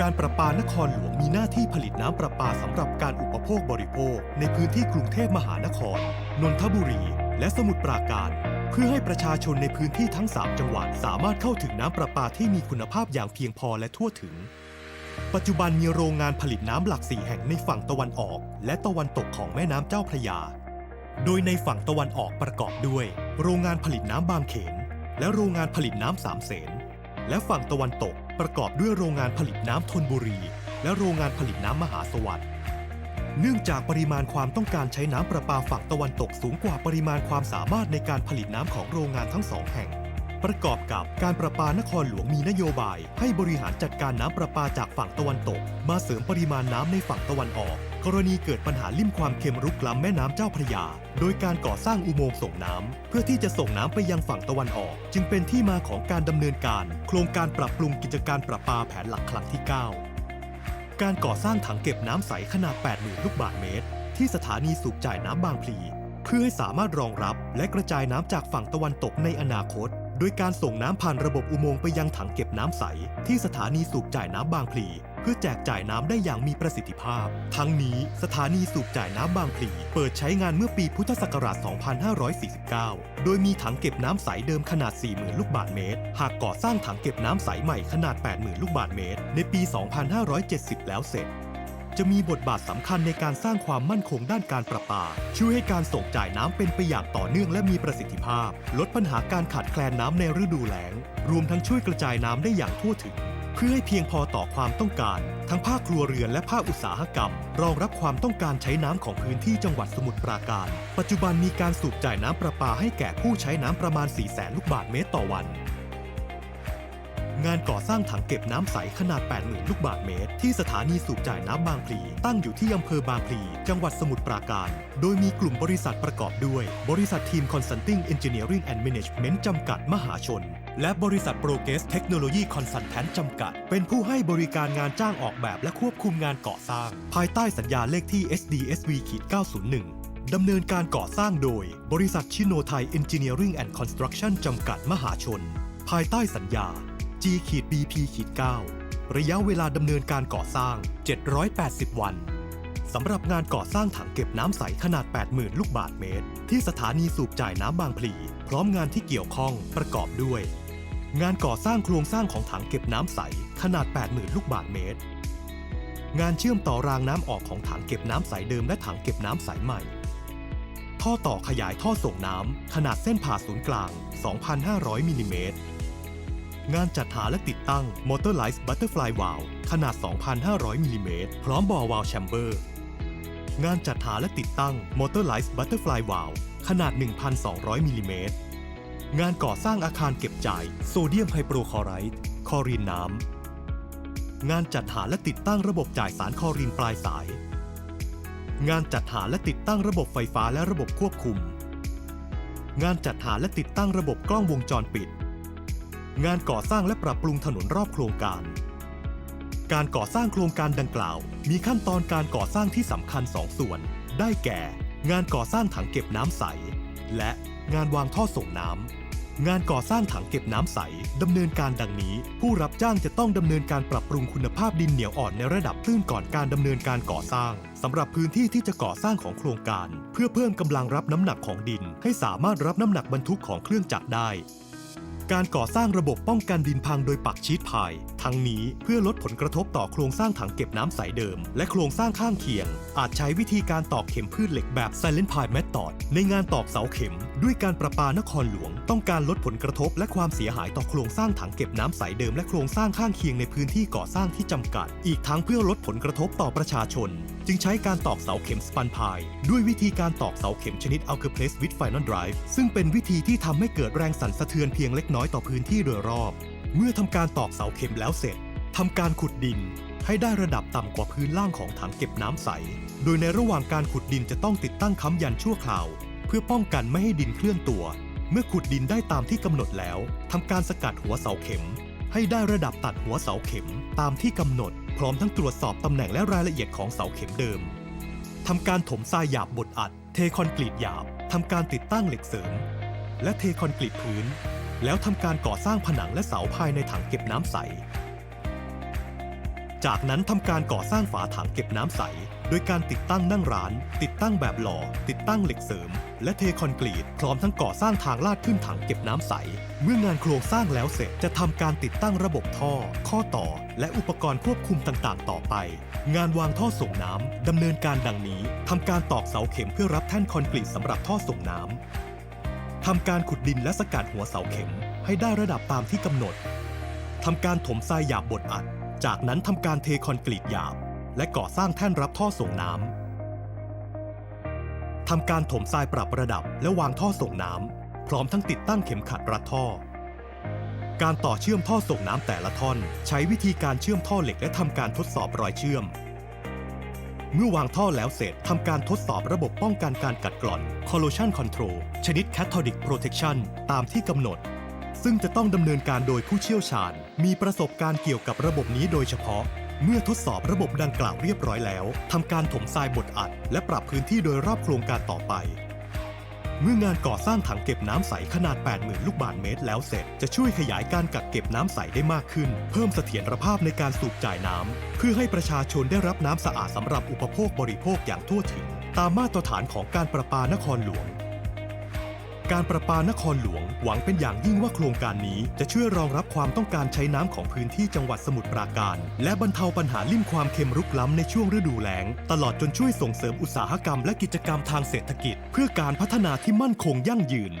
การประปานครหลวงมีหน้าที่ผลิตน้ำประปาสำหรับการอุปโภคบริโภค ในพื้นที่กรุงเทพมหานคร นนทบุรี และสมุทรปราการ เพื่อให้ประชาชนในพื้นที่ทั้ง 3 จังหวัด สามารถเข้าถึงน้ำประปาที่มีคุณภาพอย่างเพียงพอและทั่วถึง ปัจจุบันมีโรงงานผลิตน้ำหลักสี่แห่งในฝั่งตะวันออก และตะวันตกของแม่น้ำเจ้าพระยา โดยในฝั่งตะวันออกประกอบด้วย โรงงานผลิตน้ำบางเขน และโรงงานผลิตน้ำสามเสน และฝั่งตะวันตกประกอบด้วยโรงงานผลิตน้ำธนบุรี และโรงงานผลิตน้ำมหาสวัสดิ์เนื่องจากปริมาณความต้องการใช้น้ำประปาฝั่งตะวันตกสูงกว่าปริมาณความสามารถในการผลิตน้ำของโรงงานทั้งสองแห่ง ประกอบกับการประปานครหลวงมีนโยบาย ให้บริหารจัดการน้ำประปาจากฝั่งตะวันตก มาเสริมปริมาณน้ำในฝั่งตะวันออก กรณีเกิดปัญหาลิ่มความเค็มรุกล้ำแม่น้ำเจ้าพระยา โดยการก่อสร้างอุโมงค์ส่งน้ำเพื่อที่จะส่งน้ำไปยังฝั่งตะวันออก จึงเป็นที่มาของการดำเนินการ โครงการปรับปรุงกิจการประปาแผนหลักครั้งที่ 9 การก่อสร้างถังเก็บน้ำใสขนาด 80,000 ลูกบาศก์เมตร ที่สถานีสูบจ่ายน้ำบางพลี เพื่อให้สามารถรองรับและกระจายน้ำจากฝั่งตะวันตกในอนาคต โดยการส่งน้ำผ่านระบบอุโมงค์ไปยังถังเก็บน้ำใส ที่สถานีสูบจ่ายน้ำบางพลี เพื่อแจกจ่ายน้ำได้อย่างมีประสิทธิภาพ ทั้งนี้สถานีสูบจ่ายน้ำบางพลี เปิดใช้งานเมื่อปีพุทธศักราช 2549 โดยมีถังเก็บน้ำใสเดิมขนาด 40,000 ลูกบาศก์เมตร หากก่อสร้างถังเก็บน้ำใสใหม่ขนาด 80,000 ลูกบาศก์เมตร ในปี 2570 แล้วเสร็จ จะมีบทบาทสำคัญในการสร้างความมั่นคงด้านการประปา ช่วยให้การส่งจ่ายน้ำเป็นไปอย่างต่อเนื่องและมีประสิทธิภาพ ลดปัญหาการขาดแคลนน้ำในฤดูแล้ง รวมทั้งช่วยกระจายน้ำได้อย่างทั่วถึง เพื่อให้เพียงพอต่อความต้องการ ทั้งภาคครัวเรือนและภาคอุตสาหกรรม รองรับความต้องการใช้น้ำของพื้นที่จังหวัดสมุทรปราการ ปัจจุบันมีการสูบจ่ายน้ำประปาให้แก่ผู้ใช้น้ำประมาณ 4 0 0 0 0 0 ลูกบาศก์เมตรต่อวัน งานก่อสร้างถังเก็บน้ำใสขนาด 80,000 ลูกบาศก์เมตร ที่สถานีสูบจ่ายน้ำบางพลี ตั้งอยู่ที่อำเภอบางพลี จังหวัดสมุทรปราการ โดยมีกลุ่มบริษัทประกอบด้วย บริษัททีม Consulting Engineering and Management จำกัดมหาชน และบริษัท Progress Technology Consultant จำกัด เป็นผู้ให้บริการงานจ้างออกแบบและควบคุมงานก่อสร้าง ภายใต้สัญญาเลขที่ SDSV-901 ดำเนินการก่อสร้างโดย บริษัทชิโนไทย Engineering and Construction จำกัดมหาชน ภายใต้สัญญา G-BP-9 ระยะเวลาดำเนินการก่อสร้าง 780 วันสำหรับงานก่อสร้างถังเก็บน้ำใสขนาด 80,000 ลูกบาศก์เมตร ที่สถานีสูบจ่ายน้ำบางพลี พร้อมงานที่เกี่ยวข้องประกอบด้วย งานก่อสร้างโครงสร้างของถังเก็บน้ำใสขนาด 80,000 ลูกบาศก์เมตร งานเชื่อมต่อรางน้ำออกของถังเก็บน้ำใสเดิมและถังเก็บน้ำใสใหม่ ท่อต่อขยายท่อส่งน้ำขนาดเส้นผ่าศูนย์กลาง 2,500มิลลิเมตร งานจัดหาและติดตั้ง Motorized Butterfly Valve ขนาด 2,500มิลลิเมตรพร้อมบอวาลแชมเบอร์ งานจัดหาและติดตั้ง Motorized Butterfly Valve ขนาด 1,200มิลลิเมตร งานก่อสร้างอาคารเก็บจ่ายโซเดียมไฮโปรคลอไรด์คอรีนน้ำ งานจัดหาและติดตั้งระบบจ่ายสารคอรีนปลายสาย งานจัดหาและติดตั้งระบบไฟฟ้าและระบบควบคุม งานจัดหาและติดตั้งระบบกล้องวงจรปิด งานก่อสร้างและปรับปรุงถนนรอบโครงการ การก่อสร้างโครงการดังกล่าว มีขั้นตอนการก่อสร้างที่สำคัญ 2 ส่วน ได้แก่ งานก่อสร้างถังเก็บน้ำใส และงานวางท่อส่งน้ำ งานก่อสร้างถังเก็บน้ำใสดำเนินการดังนี้ ผู้รับจ้างจะต้องดำเนินการปรับปรุงคุณภาพดินเหนียวอ่อนในระดับตื้นก่อนการดำเนินการก่อสร้างสำหรับพื้นที่ที่จะก่อสร้างของโครงการ เพื่อเพิ่มกำลังรับน้ำหนักของดิน ให้สามารถรับน้ำหนักบรรทุกของเครื่องจักรได้ การก่อสร้างระบบป้องกันดินพังโดยปักชีตพาย ทั้งนี้เพื่อลดผลกระทบต่อโครงสร้างถังเก็บน้ำใสเดิม และโครงสร้างข้างเคียง อาจใช้วิธีการตอกเข็มพืชเหล็กแบบ Silent Pile Method ในงานตอกเสาเข็ม ด้วยการประปานครหลวง ต้องการลดผลกระทบและความเสียหายต่อโครงสร้างถังเก็บน้ำใสเดิมและโครงสร้างข้างเคียงในพื้นที่ก่อสร้างที่จำกัด อีกทั้งเพื่อลดผลกระทบต่อประชาชน จึงใช้การตอกเสาเข็มสปันพาย ด้วยวิธีการตอกเสาเข็มชนิด Alka Place with Final Drive ซึ่งเป็นวิธีที่ทำให้เกิดแรงสั่นสะเทือนเพียงเล็กน้อยต่อพื้นที่โดยรอบ เมื่อทำการตอกเสาเข็มแล้วเสร็จทำการขุดดินให้ได้ระดับต่ำกว่าพื้นล่างของถังเก็บน้ำใส โดยในระหว่างการขุดดินจะต้องติดตั้งค้ำยันชั่วคราว พื่อป้องกันไม่ให้ดินเคลื่อนตัว เมื่อขุดดินได้ตามที่กำหนดแล้วทำการสกัดหัวเสาเข็ม ให้ได้ระดับตัดหัวเสาเข็มตามที่กำหนด พร้อมทั้งตรวจสอบตำแหน่งและรายละเอียดของเสาเข็มเดิมทำการถมทรายหยาบบดอัด เทคอนกรีตหยาบทำการติดตั้งเหล็กเสริม และเทคอนกรีตพื้น แล้วทำการก่อสร้างผนังและเสาภายในถังเก็บน้ำใส จากนั้นทำการก่อสร้างฝาถังเก็บน้ำใส โดยการติดตั้งนั่งร้าน ติดตั้งแบบหล่อ ติดตั้งเหล็กเสริม และเทคอนกรีต พร้อมทั้งก่อสร้างทางลาดขึ้นถังเก็บน้ำใส เมื่องานโครงสร้างแล้วเสร็จจะทำการติดตั้งระบบท่อ ข้อต่อ และอุปกรณ์ควบคุมต่างๆ ต่อไป งานวางท่อส่งน้ำดำเนินการดังนี้ทำการตอกเสาเข็มเพื่อรับแท่นคอนกรีตสำหรับท่อส่งน้ำทำการขุดดินและสกัดหัวเสาเข็ม ให้ได้ระดับตามที่กำหนดทำการถมทรายหยาบบดอัด จากนั้นทำการเทคอนกรีตหยาบ และก่อสร้างแท่นรับท่อส่งน้ำทำการถมทรายปรับระดับและวางท่อส่งน้ำพร้อมทั้งติดตั้งเข็มขัดรัดท่อ การต่อเชื่อมท่อส่งน้ำแต่ละท่อน ใช้วิธีการเชื่อมท่อเหล็กและทำการทดสอบรอยเชื่อม เมื่อวางท่อแล้วเสร็จทำการทดสอบระบบป้องกันการกัดกร่อน Corrosion Control ชนิด Cathodic Protection ตามที่กำหนด ซึ่งจะต้องดำเนินการโดยผู้เชี่ยวชาญ มีประสบการณ์เกี่ยวกับระบบนี้โดยเฉพาะ เมื่อทดสอบระบบดังกล่าวเรียบร้อยแล้วทำการถมทรายบดอัด และปรับพื้นที่โดยรอบโครงการต่อไป เมื่องานก่อสร้างถังเก็บน้ำใสขนาด 80,000 ลูกบาศก์เมตรแล้วเสร็จ จะช่วยขยายการกักเก็บน้ำใสได้มากขึ้น เพิ่มเสถียรภาพในการสูบจ่ายน้ำเพื่อให้ประชาชนได้รับน้ำสะอาดสำหรับอุปโภคบริโภคอย่างทั่วถึง ตามมาตรฐานของการประปานครหลวง การประปานครหลวง หวังเป็นอย่างยิ่งว่าโครงการนี้จะช่วยรองรับความต้องการใช้น้ำของพื้นที่จังหวัดสมุทรปราการ และบรรเทาปัญหาลิ่มความเค็มรุกล้ำในช่วงฤดูแล้ง ตลอดจนช่วยส่งเสริมอุตสาหกรรมและกิจกรรมทางเศรษฐกิจ เพื่อการพัฒนาที่มั่นคงยั่งยืน